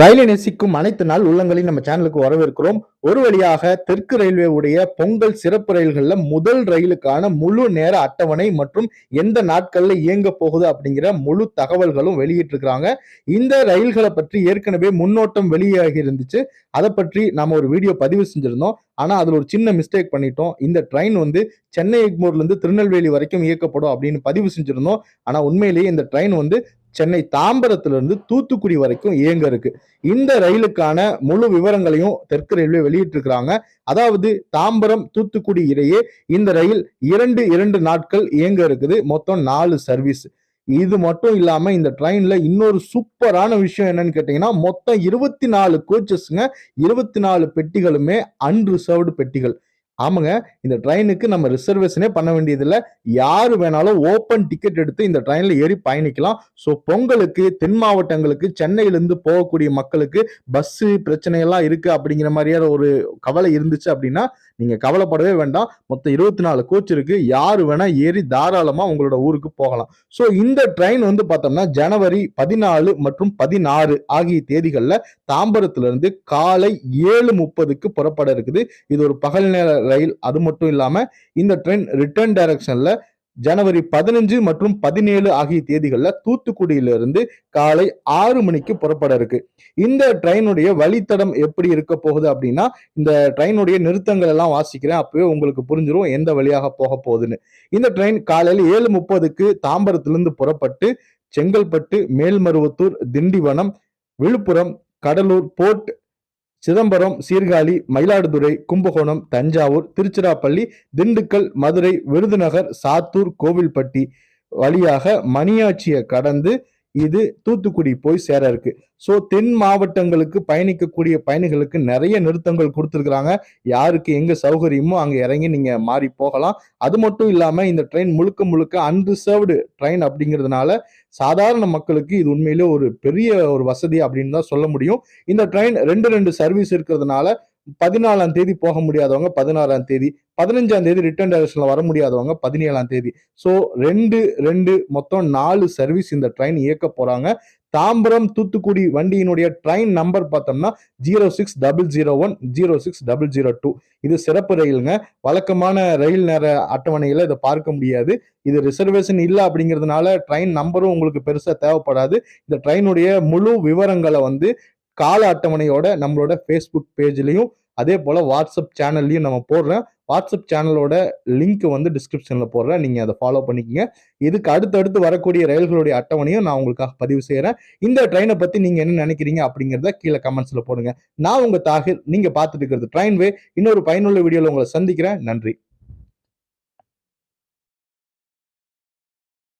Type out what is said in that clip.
ரயிலை நேசிக்கும் அனைத்து நாள் உள்ளங்களையும் நம்ம சேனலுக்கு வரவேற்கிறோம். ஒரு வழியாக தெற்கு ரயில்வே உடைய பொங்கல் சிறப்பு ரயில்களில் முதல் ரயிலுக்கான முழு நேர அட்டவணை மற்றும் எந்த நாட்கள்ல இயங்க போகுது அப்படிங்கிற முழு தகவல்களும் வெளியிட்டிருக்கிறாங்க. இந்த ரயில்களை பற்றி ஏற்கனவே முன்னோட்டம் வெளியாகி இருந்துச்சு. அதை பற்றி நாம ஒரு வீடியோ பதிவு செஞ்சிருந்தோம். ஆனா அதுல ஒரு சின்ன மிஸ்டேக் பண்ணிட்டோம். இந்த ட்ரெயின் வந்து சென்னை எக்மோர்லேருந்து திருநெல்வேலி வரைக்கும் இயக்கப்படும் அப்படின்னு பதிவு செஞ்சுருந்தோம். ஆனால் உண்மையிலேயே இந்த ட்ரெயின் வந்து சென்னை தாம்பரத்திலிருந்து தூத்துக்குடி வரைக்கும் இயங்க இருக்கு. இந்த ரயிலுக்கான முழு விவரங்களையும் தெற்கு ரயில்வே வெளியிட்டிருக்கிறாங்க. அதாவது தாம்பரம் தூத்துக்குடி இடையே இந்த ரயில் இரண்டு இரண்டு நாட்கள் இயங்க இருக்குது. மொத்தம் நாலு சர்வீஸ் இது மட்டும் இல்லாம இந்த ட்ரெயின்ல இன்னொரு சூப்பரான விஷயம் என்னன்னு கேட்டீங்கன்னா மொத்தம் இருபத்தி நாலு கோச்சஸ்ங்க இருபத்தி நாலு பெட்டிகளுமே அன்ரிசர்வ்டு பெட்டிகள். ஆமாங்க இந்த ட்ரெயினுக்கு நம்ம ரிசர்வேஷனே பண்ண வேண்டியதில்லை. யார் வேணாலும் ஓப்பன் டிக்கெட் எடுத்து இந்த ட்ரெயினில் ஏறி பயணிக்கலாம். ஸோ பொங்கலுக்கு தென் மாவட்டங்களுக்கு சென்னையிலேருந்து போகக்கூடிய மக்களுக்கு பஸ்ஸு பிரச்சனை எல்லாம் அப்படிங்கிற மாதிரியான ஒரு கவலை இருந்துச்சு அப்படின்னா நீங்கள் கவலைப்படவே வேண்டாம். மொத்தம் இருபத்தி நாலு கோச் இருக்குது யார் வேணால் ஏறி தாராளமாக உங்களோட ஊருக்கு போகலாம். ஸோ இந்த ட்ரெயின் வந்து பார்த்தோம்னா ஜனவரி பதினாலு மற்றும் பதினாறு ஆகிய தேதிகளில் தாம்பரத்துலேருந்து காலை ஏழு முப்பதுக்கு புறப்பட இருக்குது. இது ஒரு பகல் நேர ரயில் அது மட்டும் இல்லாமல் இந்த ட்ரெயின் ரிட்டர்ன் டைரக்ஷனில் ஜனவரி பதினஞ்சு மற்றும் பதினேழு ஆகிய தேதிகளில் தூத்துக்குடியிலிருந்து காலை ஆறு மணிக்கு புறப்பட இருக்கு. இந்த ட்ரெயினுடைய வழித்தடம் எப்படி இருக்க போகுது அப்படின்னா இந்த ட்ரெயினுடைய நிறுத்தங்கள் எல்லாம் வாசிக்கிறேன் அப்பவே உங்களுக்கு புரிஞ்சிடும் எந்த வழியாக போக போகுதுன்னு. இந்த ட்ரெயின் காலையில் ஏழு முப்பதுக்கு தாம்பரத்திலிருந்து புறப்பட்டு செங்கல்பட்டு மேல்மருவத்தூர் திண்டிவனம் விழுப்புரம் கடலூர் போர்ட் சிதம்பரம் சீர்காழி மயிலாடுதுறை கும்பகோணம் தஞ்சாவூர் திருச்சிராப்பள்ளி திண்டுக்கல் மதுரை விருதுநகர் சாத்தூர் கோவில்பட்டி வழியாக மணியாட்சியை கடந்து இது தூத்துக்குடி போய் சேர இருக்கு. ஸோ தென் மாவட்டங்களுக்கு பயணிக்கக்கூடிய பயணிகளுக்கு நிறைய நிறுத்தங்கள் கொடுத்துருக்குறாங்க. யாருக்கு எங்க சௌகரியமோ அங்கே இறங்கி நீங்க மாறி போகலாம். அது மட்டும் இல்லாம இந்த ட்ரெயின் முழுக்க முழுக்க அன்ரிசர்வ்டு ட்ரெயின் அப்படிங்கிறதுனால சாதாரண மக்களுக்கு இது உண்மையிலே ஒரு பெரிய ஒரு வசதி அப்படின்னு தான் சொல்ல முடியும். இந்த ட்ரெயின் ரெண்டு ரெண்டு சர்வீஸ் இருக்கிறதுனால பதினாலாம் தேதி போக முடியாதவங்க பதினாறாம் தேதி பதினஞ்சாம் தேதி ரிட்டர்ன் டைரக்ஷன்ல வர முடியாதவங்க பதினேழாம் தேதி. ஸோ ரெண்டு ரெண்டு மொத்தம் நாலு சர்வீஸ் இந்த ட்ரெயின் இயக்க போறாங்க. தாம்பரம் தூத்துக்குடி வண்டியினுடைய ட்ரெயின் நம்பர் பார்த்தோம்னா zero six double zero one zero six double zero two இது சிறப்பு ரயிலுங்க. வழக்கமான ரயில் நேர அட்டவணையில இதை பார்க்க முடியாது. இது ரிசர்வேஷன் இல்லை அப்படிங்கிறதுனால ட்ரெயின் நம்பரும் உங்களுக்கு பெருசா தேவைப்படாது. இந்த ட்ரெயினுடைய முழு விவரங்களை வந்து கால அட்டவணையோட நம்மளோட ஃபேஸ்புக் பேஜ்லையும் அதே போல் வாட்ஸ்அப் சேனல்லையும் நம்ம போடுறேன். வாட்ஸ்அப் சேனலோட லிங்க் வந்து டிஸ்கிரிப்ஷனில் போடுறேன். நீங்கள் அதை ஃபாலோ பண்ணிக்கங்க. இதுக்கு அடுத்தடுத்து வரக்கூடிய ரயில்களுடைய அட்டவணையும் நான் உங்களுக்காக பதிவு செய்கிறேன் இந்த ட்ரெயினை பற்றி நீங்கள் என்ன நினைக்கிறீங்க அப்படிங்கிறத கீழே கமெண்ட்ஸில் போடுங்க. நான் உங்கள் தாகிர் நீங்கள் பார்த்துட்டு இருக்கிறது ட்ரெயின் வே இன்னொரு பயனுள்ள வீடியோவில் உங்களை சந்திக்கிறேன். நன்றி.